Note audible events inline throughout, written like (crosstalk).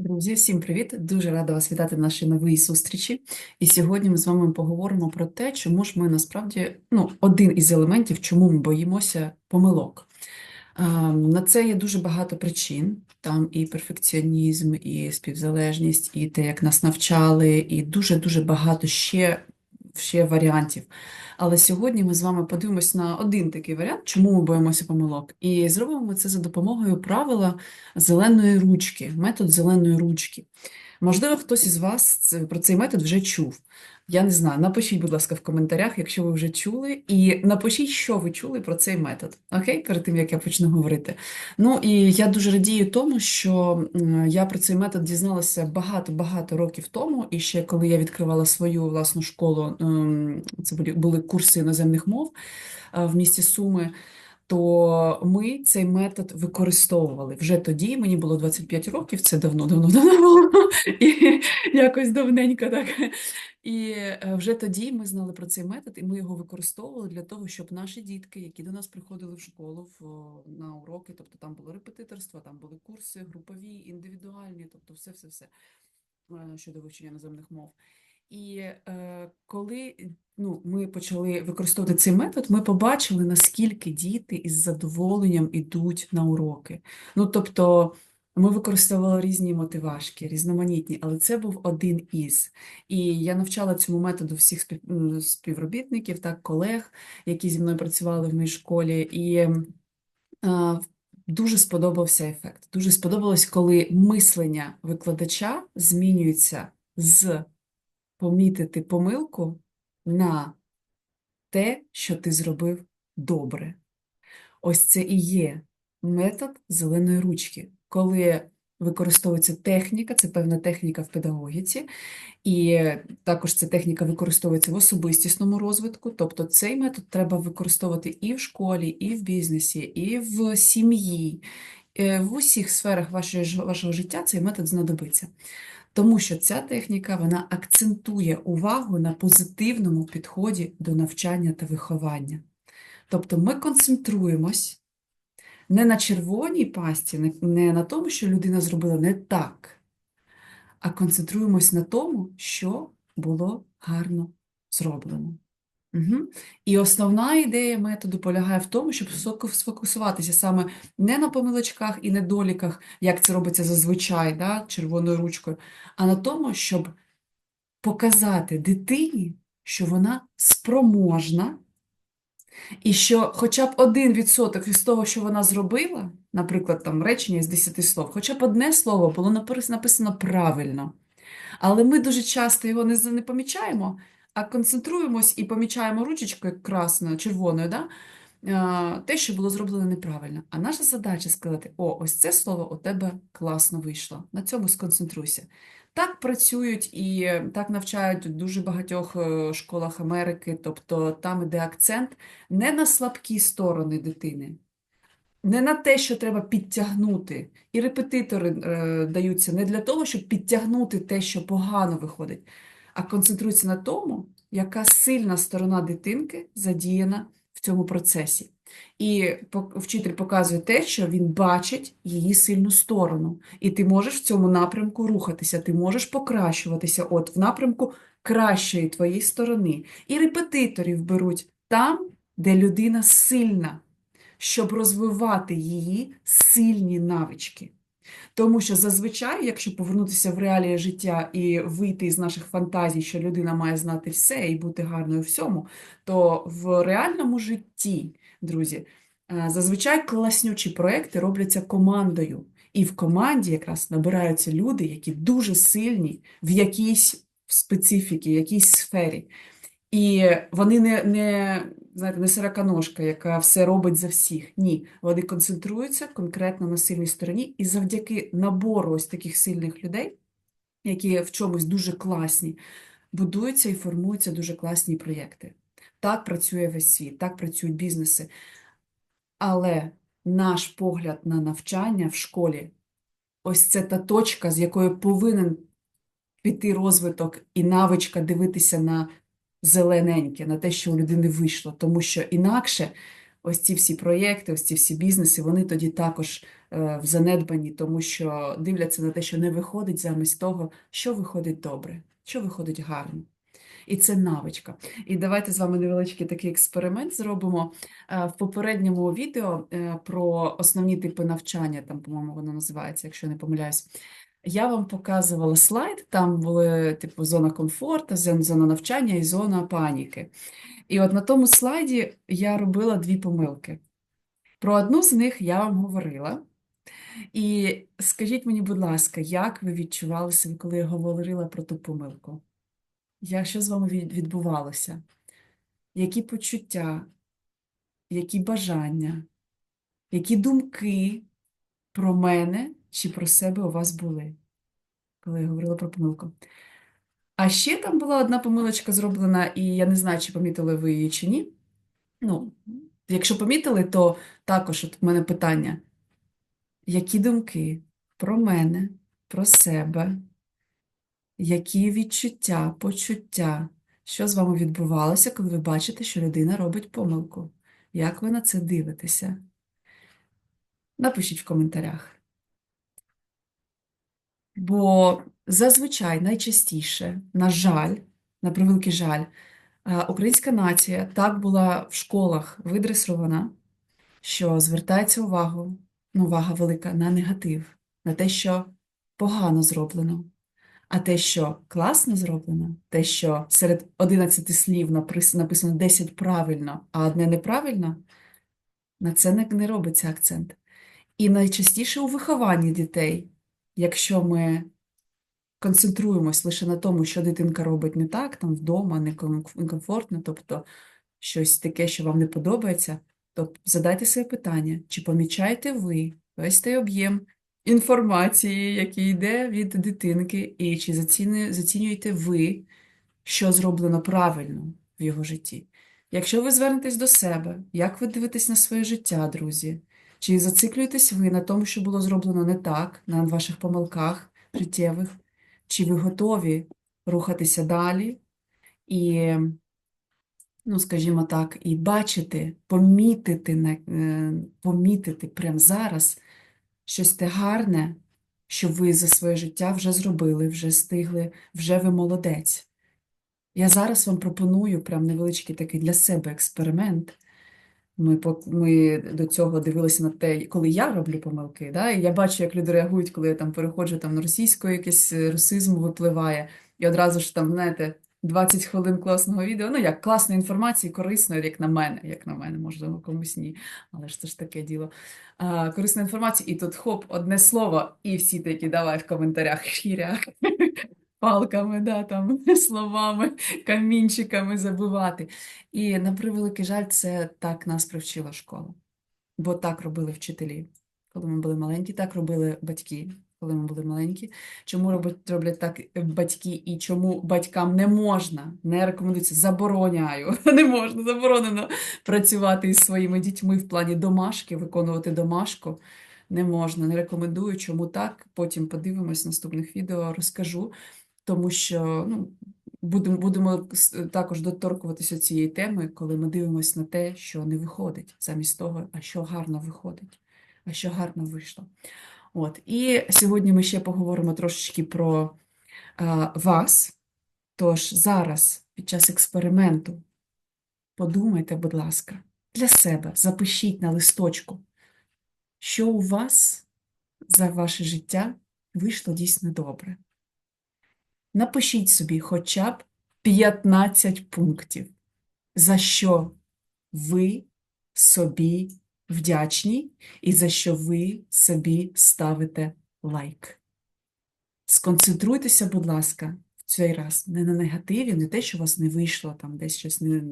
Друзі, всім привіт! Дуже рада вас вітати на нашій новій зустрічі. І сьогодні ми з вами поговоримо про те, чому ж ми насправді, ну, один із елементів, чому ми боїмося помилок. На це є дуже багато причин. Там і перфекціонізм, і співзалежність, і те, як нас навчали, і дуже-дуже багато ще, ще варіантів. Але сьогодні ми з вами подивимось на один такий варіант, чому ми боїмося помилок. І зробимо це за допомогою правила зеленої ручки, метод зеленої ручки. Можливо, хтось із вас про цей метод вже чув. Я не знаю. Напишіть, будь ласка, в коментарях, якщо ви вже чули, і напишіть, що ви чули про цей метод. Окей, перед тим як я почну говорити. Ну і я дуже радію тому, що я про цей метод дізналася багато-багато років тому, і ще коли я відкривала свою власну школу, ем, це були, курси іноземних мов е, в місті Суми. То ми цей метод використовували вже тоді. Мені було 25 років, це давно, давно, давно було, (laughs) і якось давненько так. І е, вже тоді ми знали про цей метод, і ми його використовували для того, щоб наші дітки, які до нас приходили в школу в, на уроки, тобто там було репетиторство, там були курси групові, індивідуальні, тобто все-все-все е, щодо вивчення іноземних мов. І е, коли ну, ми почали використовувати цей метод, ми побачили, наскільки діти із задоволенням ідуть на уроки. Ну, тобто, ми використовували різні мотивашки, різноманітні, але це був один із. І я навчала цьому методу всіх співробітників, так, колег, які зі мною працювали в моїй школі. І е, дуже сподобався ефект. Дуже сподобалось, коли мислення викладача змінюється з помітити помилку на те, що ти зробив добре. Ось це і є метод зеленої ручки, коли використовується техніка, це певна техніка в педагогіці, і також ця техніка використовується в особистісному розвитку. Тобто цей метод треба використовувати і в школі, і в бізнесі, і в сім'ї. Е, В усіх сферах вашого життя цей метод знадобиться. Тому що ця техніка вона акцентує увагу на позитивному підході до навчання та виховання. Тобто ми концентруємось не на червоній пасті, не, на тому, що людина зробила не так, а концентруємось на тому, що було гарно зроблено. Угу. І основна ідея методу полягає в тому, щоб сфокусуватися саме не на помилочках і недоліках, як це робиться зазвичай, да, червоною ручкою, а на тому, щоб показати дитині, що вона спроможна, і що хоча б один відсоток із того, що вона зробила, наприклад, там речення з 10 слов, хоча б одне слово було написано правильно. Але ми дуже часто його не, помічаємо, а концентруємось і помічаємо ручечкою красною, червоною, да? те, що було зроблено неправильно. А наша задача сказати: о, ось це слово у тебе класно вийшло. На цьому сконцентруйся. Так працюють і е, так навчають у дуже багатьох е, школах Америки, тобто там іде акцент не на слабкі сторони дитини, не на те, що треба підтягнути. І репетитори е, даються не для того, щоб підтягнути те, що погано виходить, а концентруються на тому, яка сильна сторона дитинки задіяна в цьому процесі. І вчитель показує те, що він бачить її сильну сторону. І ти можеш в цьому напрямку рухатися, ти можеш покращуватися от в напрямку кращої твоєї сторони. І репетиторів беруть там, де людина сильна щоб розвивати її сильні навички. Тому що зазвичай, якщо повернутися в реалії життя і вийти із наших фантазій, що людина має знати все і бути гарною всьому, то в реальному житті, друзі, е, зазвичай класнючі проекти робляться командою. І в команді якраз набираються люди, які дуже сильні в якійсь специфіці, в якійсь сфері. І вони не, не, знаєте, не сороконожка, яка все робить за всіх. Ні, вони концентруються конкретно на сильній стороні, і завдяки набору ось таких сильних людей, які в чомусь дуже класні, будуються і формуються дуже класні проєкти. Так працює весь світ, так працюють бізнеси. Але наш погляд на навчання в школі ось це та точка, з якої повинен піти розвиток і навичка дивитися на зелененьке, на те, що у людини вийшло. Тому що інакше ось ці всі проєкти, ось ці всі бізнеси, вони тоді також е, в занедбанні, тому що дивляться на те, що не виходить замість того, що виходить добре, що виходить гарно. І це навичка. І давайте з вами невеличкий такий експеримент зробимо. Е, В попередньому відео е, про основні типи навчання, там, по-моєму, воно називається, якщо не помиляюсь. Я вам показувала слайд, там були типу зона комфорту, зона навчання і зона паніки. І от на тому слайді я робила дві помилки. Про одну з них я вам говорила. І скажіть мені, будь ласка, як ви відчували себе, коли я говорила про ту помилку? Я, що з вами відбувалося? Які почуття, які бажання, які думки про мене чи про себе у вас були, коли я говорила про помилку? А ще там була одна помилочка зроблена, і я не знаю, чи помітили ви її чи ні. Ну, якщо помітили, то також от в мене питання: які думки про мене, про себе, які відчуття, почуття, що з вами відбувалося, коли ви бачите, що людина робить помилку? Як ви на це дивитеся? Напишіть в коментарях. Бо зазвичай найчастіше, на жаль, на превеликий жаль, е, українська нація так була в школах видресована, що звертається увагу, ну, увага велика на негатив, на те, що погано зроблено. А те, що класно зроблено, те, що серед 11 слів написано 10 правильно, а одне неправильно, на це не, не робиться акцент. І найчастіше у вихованні дітей, якщо ми концентруємось лише на тому, що дитинка робить не так, там вдома, некомфортно, тобто щось таке, що вам не подобається, то задайте собі питання, чи помічаєте ви весь той об'єм інформації, який йде від дитинки, і чи зацінюєте ви, що зроблено правильно в його житті? Якщо ви звернетесь до себе, як ви дивитесь на своє життя, друзі? Чи зациклюєтесь ви на тому, що було зроблено не так, на ваших помилках життєвих? Чи ви готові рухатися далі і, ну, скажімо так, і бачити, помітити, е, помітити прямо зараз щось те гарне, що ви за своє життя вже зробили, вже стигли, вже ви молодець. Я зараз вам пропоную прям невеличкий такий для себе експеримент. Ми, ми до цього дивилися на те, коли я роблю помилки, да? і я бачу, як люди реагують, коли я там переходжу там, на російську, якийсь е, русизм випливає, і одразу ж там, знаєте, 20 хвилин класного відео, ну як класної інформації, корисної, як на мене, як на мене, можливо, комусь ні, але ж це ж таке діло. А, корисна інформація, і тут хоп, одне слово, і всі такі давай в коментарях (laughs) хіряк. Палками, да, там, (laughs) словами, камінчиками забивати. І на превеликий жаль, це так нас привчила школа. Бо так робили вчителі, коли ми були маленькі, так робили батьки, коли ми були маленькі. Чому робить, роблять так батьки і чому батькам не можна, не рекомендується, забороняю, (laughs) не можна, заборонено працювати із своїми дітьми в плані домашки, виконувати домашку. Не можна, не рекомендую. Чому так? Потім подивимось наступних відео, розкажу, тому що ну, будемо, будемо також доторкуватися цієї теми, коли ми дивимося на те, що не виходить, замість того, а що гарно виходить, а що гарно вийшло. От. І сьогодні ми ще поговоримо трошечки про а, вас. Тож зараз, під час експерименту, подумайте, будь ласка, для себе запишіть на листочку, що у вас за ваше життя вийшло дійсно добре. Напишіть собі хоча б 15 пунктів, за що ви собі вдячні і за що ви собі ставите лайк. Сконцентруйтеся, будь ласка, в цей раз не на негативі, не те, що у вас не вийшло, там десь щось не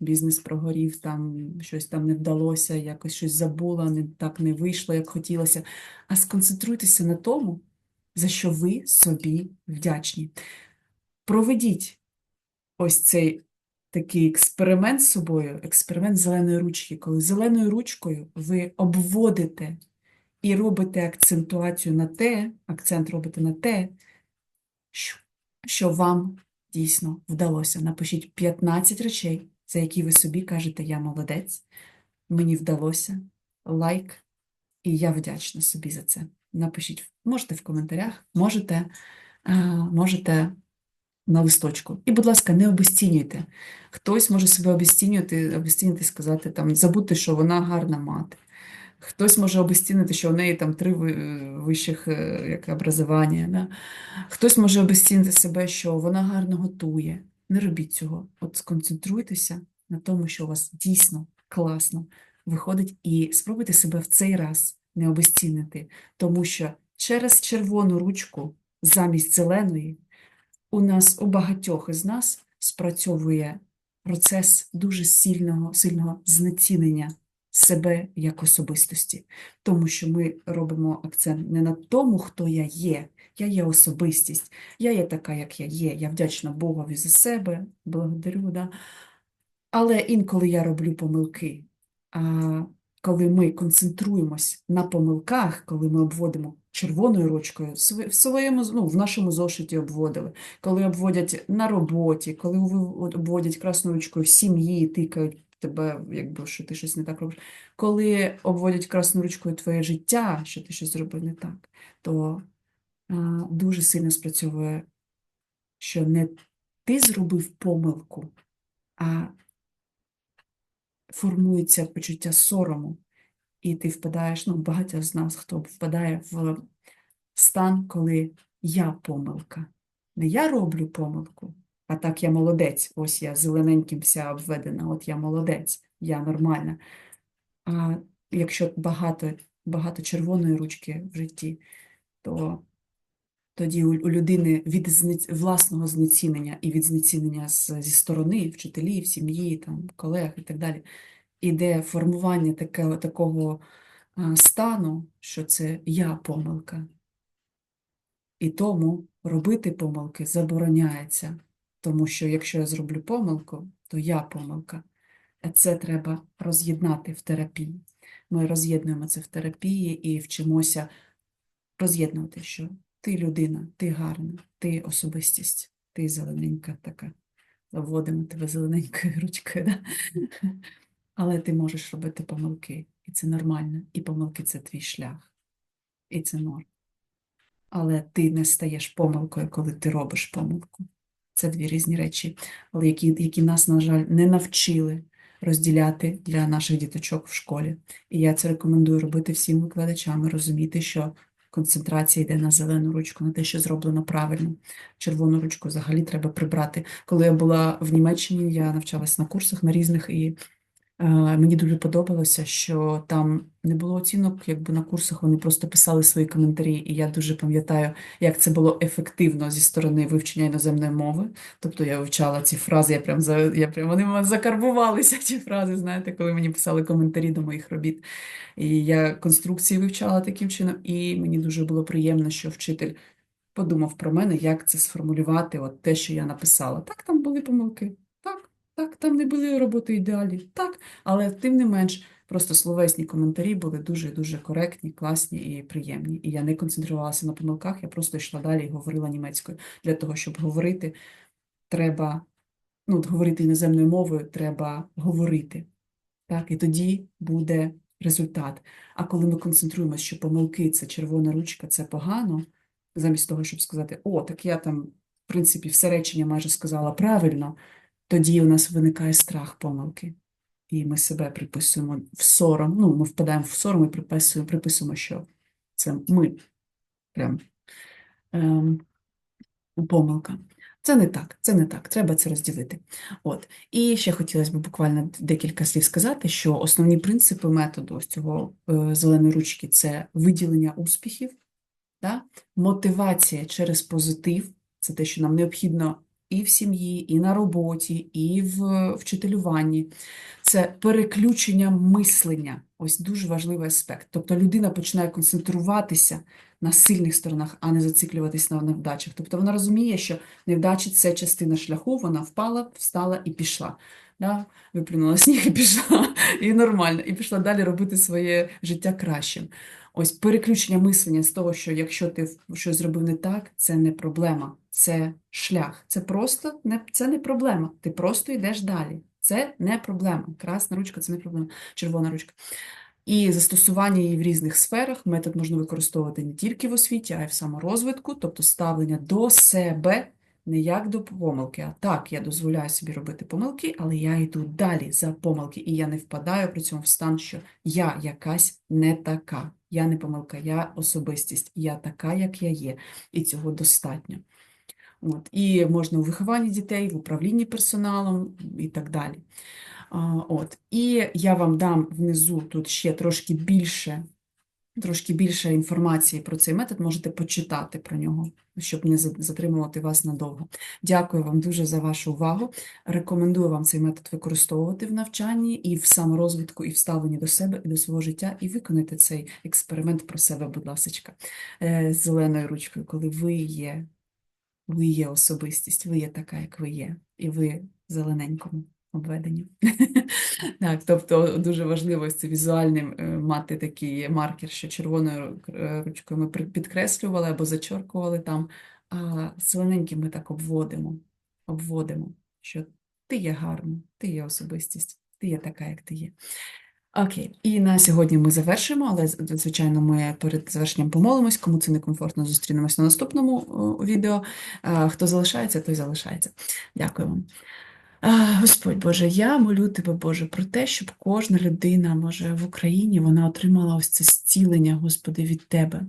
бізнес прогорів, там щось там не вдалося, якось щось забула, не так не вийшло, як хотілося. А сконцентруйтеся на тому, за що ви собі вдячні. Проведіть ось цей такий експеримент з собою, експеримент зеленої ручки, коли зеленою ручкою ви обводите і робите акцентуацію на те, акцент робите на те, що, вам дійсно вдалося. Напишіть 15 речей, за які ви собі кажете, я молодець, мені вдалося, лайк І я вдячна собі за це. Напишіть, можете в коментарях, можете, е, можете на листочку. І, будь ласка, не обесцінюйте. Хтось може себе обесцінювати, обесцінити, сказати, там, забути, що вона гарна мати. Хтось може обесцінити, що у неї там три вищих е, як, образування. Да? Хтось може обесцінити себе, що вона гарно готує. Не робіть цього. От сконцентруйтеся на тому, що у вас дійсно класно виходить, і спробуйте себе в цей раз не обесцінити, тому що через червону ручку замість зеленої у нас у багатьох із нас спрацьовує процес дуже сильного, сильного знецінення себе як особистості, тому що ми робимо акцент не на тому, хто я є. Я є особистість, я є така, як я є. Я вдячна Богові за себе, благодарю. Да? Але інколи я роблю помилки. А коли ми концентруємось на помилках, коли ми обводимо червоною ручкою, в своєму, ну, в нашому зошиті обводили, коли обводять на роботі, коли обводять красною ручкою в сім'ї, тикають тебе, якби що ти щось не так робиш, коли обводять красною ручкою твоє життя, що ти щось зробив не так, то а, дуже сильно спрацьовує, що не ти зробив помилку, а формується почуття сорому, і ти впадаєш, ну, багато з нас, хто впадає в стан, коли я помилка. Не я роблю помилку, а так я молодець. Ось я зелененьким вся обведена, от я молодець, я нормальна. А якщо багато, багато червоної ручки в житті, то тоді у, людини від власного знецінення і від знецінення зі сторони вчителів, сім'ї, там, колег і так далі, іде формування таке, такого стану, що це я помилка. І тому робити помилки забороняється, тому що якщо я зроблю помилку, то я помилка. А це треба роз'єднати в терапії. Ми роз'єднуємо це в терапії і вчимося роз'єднувати, що ти людина, ти гарна, ти особистість, ти зелененька така. Заводимо тебе зелененькою (laughs) ручкою. Да? Але ти можеш робити помилки, і це нормально. І помилки це твій шлях, і це норм. Але ти не стаєш помилкою, коли ти робиш помилку. Це дві різні речі, але які, які нас, на жаль, не навчили розділяти для наших діточок в школі. І я це рекомендую робити всім викладачам, розуміти, що концентрація йде на зелену ручку, на те, що зроблено правильно. Червону ручку взагалі треба прибрати. Коли я була в Німеччині, я навчалась на курсах на різних, і мені дуже подобалося, що там не було оцінок, якби на курсах вони просто писали свої коментарі, і я дуже пам'ятаю, як це було ефективно зі сторони вивчення іноземної мови. Тобто я вивчала ці фрази, я прям за я прям вони закарбувалися, (laughs) ці фрази, знаєте, коли мені писали коментарі до моїх робіт. І я конструкції вивчала таким чином, і мені дуже було приємно, що вчитель подумав про мене, як це сформулювати, от те, що я написала. Так, там були помилки, так, там не були роботи ідеальні, так, але тим не менш, просто словесні коментарі були дуже-дуже коректні, класні і приємні. І я не концентрувалася на помилках, я просто йшла далі і говорила німецькою. Для того, щоб говорити, треба, ну, говорити іноземною мовою, треба говорити. Так, і тоді буде результат. А коли ми концентруємося, що помилки це червона ручка, це погано, замість того, щоб сказати, о, так я там, в принципі, все речення майже сказала правильно, тоді у нас виникає страх помилки. І ми себе приписуємо в сором. Ну, ми впадаємо в сором і приписуємо, приписуємо, що це ми прям ем, помилка. Це не так, це не так, треба це розділити. От. І ще хотілося б буквально декілька слів сказати, що основні принципи методу ось цього е, зеленої ручки це виділення успіхів, да? мотивація через позитив, це те, що нам необхідно і в сім'ї, і на роботі, і в вчителюванні. Це переключення мислення. Ось дуже важливий аспект. Тобто людина починає концентруватися на сильних сторонах, а не зациклюватись на невдачах. Тобто вона розуміє, що невдачі це частина шляху, вона впала, встала і пішла. Да? Виплюнула сніг і пішла, (laughs) і нормально, і пішла далі робити своє життя кращим. Ось переключення мислення з того, що якщо ти щось зробив не так, це не проблема, це шлях. Це просто не, це не проблема. Ти просто йдеш далі. Це не проблема. Красна ручка це не проблема, червона ручка. І застосування її в різних сферах. Метод можна використовувати не тільки в освіті, а й в саморозвитку, тобто ставлення до себе не як до помилки, а так, я дозволяю собі робити помилки, але я йду далі за помилки, і я не впадаю при цьому в стан, що я якась не така. Я не помилка, я особистість, я така, як я є, і цього достатньо. От. І можна у вихованні дітей, в управлінні персоналом і так далі. От. І я вам дам внизу тут ще трошки більше, трошки більше інформації про цей метод, можете почитати про нього, щоб не затримувати вас надовго. Дякую вам дуже за вашу увагу. Рекомендую вам цей метод використовувати в навчанні і в саморозвитку, і в ставленні до себе і до свого життя, і виконайте цей експеримент про себе, будь ласка, з зеленою ручкою, коли ви є ви є особистість, ви є така, як ви є, і ви зелененькому обведенні. (laughs) Так, тобто дуже важливо це візуальним е, мати такий маркер, що червоною е, ручкою ми підкреслювали або зачеркували там, а зелененьким ми так обводимо, обводимо, що ти є гарна, ти є особистість, ти є така, як ти є. Окей, і на сьогодні ми завершимо, але звичайно, ми перед завершенням помолимось. Кому це некомфортно, зустрінемось на наступному відео. Хто залишається, той залишається. Дякую вам. Господь Боже, я молю Тебе, Боже, про те, щоб кожна людина, може, в Україні вона отримала ось це зцілення, Господи, від Тебе.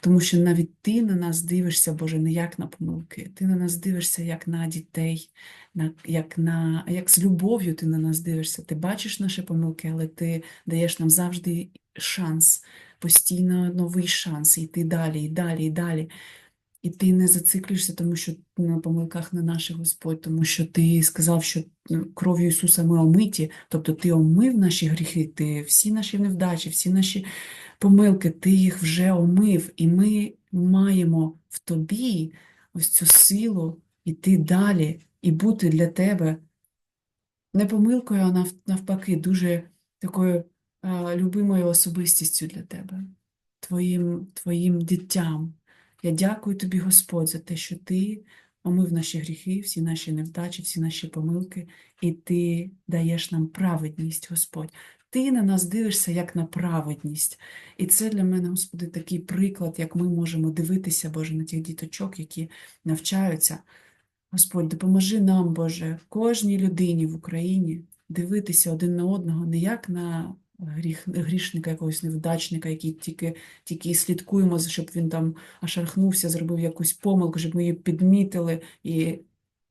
Тому що навіть Ти на нас дивишся, Боже, не як на помилки. Ти на нас дивишся як на дітей, на, як, на, як з любов'ю ти на нас дивишся. Ти бачиш наші помилки, але ти даєш нам завжди шанс, постійно новий шанс, йти далі, і далі, і далі. І ти не зациклюєшся, тому що на помилках не наших Господь, тому що ти сказав, що ну, кров'ю Ісуса ми омиті, тобто ти омив наші гріхи, ти всі наші невдачі, всі наші помилки, ти їх вже омив, і ми маємо в тобі ось цю силу іти далі і бути для тебе не помилкою, а навпаки, дуже такою любимою особистістю для тебе, твоїм, твоїм дитям. Я дякую тобі, Господь, за те, що ти омив наші гріхи, всі наші невдачі, всі наші помилки, і ти даєш нам праведність, Господь. Ти на нас дивишся як на праведність. І це для мене, Господи, такий приклад, як ми можемо дивитися, Боже, на тих діточок, які навчаються. Господь, допоможи нам, Боже, кожній людині в Україні дивитися один на одного не як на гріх, грішника, якогось невдачника, який тільки, тільки слідкуємо, щоб він там ашархнувся, зробив якусь помилку, щоб ми її підмітили і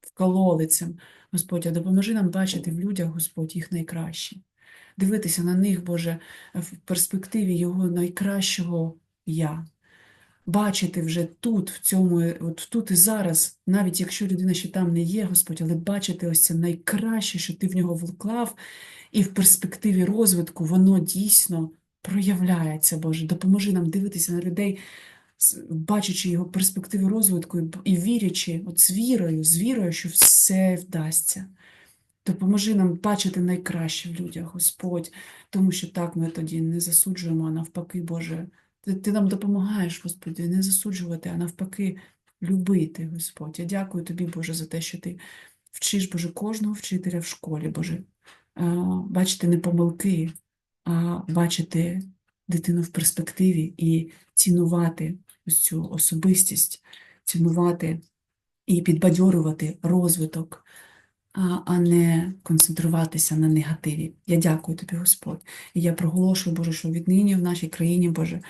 вкололи цим. Господь, а допоможи нам бачити в людях, Господь, їх найкраще. Дивитися на них, Боже, в перспективі його найкращого я бачити вже тут, в цьому, от тут і зараз, навіть якщо людина ще там не є, Господь, але бачити ось це найкраще, що ти в нього вклав, і в перспективі розвитку воно дійсно проявляється, Боже. Допоможи нам дивитися на людей, бачачи його перспективи розвитку і вірячи, от з вірою, з вірою, що все вдасться. Допоможи нам бачити найкраще в людях, Господь, тому що так ми тоді не засуджуємо, а навпаки, Боже, ти, ти нам допомагаєш, Господи, не засуджувати, а навпаки, любити, Господь. Я дякую тобі, Боже, за те, що ти вчиш, Боже, кожного вчителя в школі, Боже, бачити не помилки, а бачити дитину в перспективі і цінувати ось цю особистість, цінувати і підбадьорювати розвиток а не концентруватися на негативі. Я дякую тобі, Господь. І я проголошую, Боже, що віднині в нашій країні, Боже,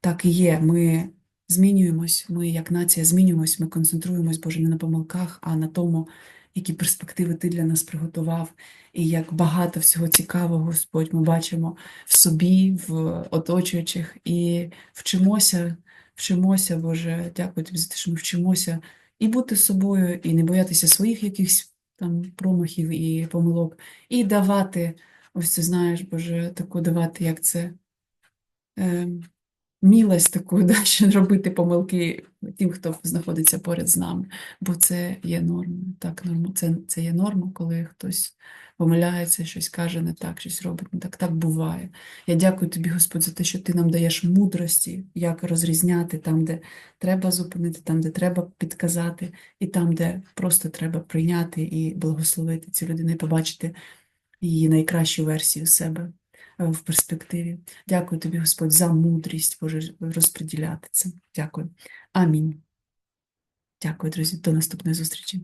так і є. Ми змінюємось, ми як нація змінюємось, ми концентруємось, Боже, не на помилках, а на тому, які перспективи ти для нас приготував, і як багато всього цікавого, Господь, ми бачимо в собі, в оточуючих, і вчимося, вчимося, Боже, дякую тобі за те, що ми вчимося і бути собою, і не боятися своїх якихось там промахів і помилок, і давати, ось це знаєш, Боже, таку давати, як це е, мілость таку, (laughs) да, що робити помилки тим, хто знаходиться поряд з нами, бо це є нормою. Так, норма, це, це є норма, коли хтось помиляється, щось каже не так, щось робить не так. Так буває. Я дякую тобі, Господь, за те, що ти нам даєш мудрості, як розрізняти там, де треба зупинити, там, де треба підказати, і там, де просто треба прийняти і благословити цю людину, і побачити її найкращу версію себе. В перспективі. Дякую тобі, Господь, за мудрість Боже, розподіляти це. Дякую. Амінь. Дякую, друзі. До наступної зустрічі.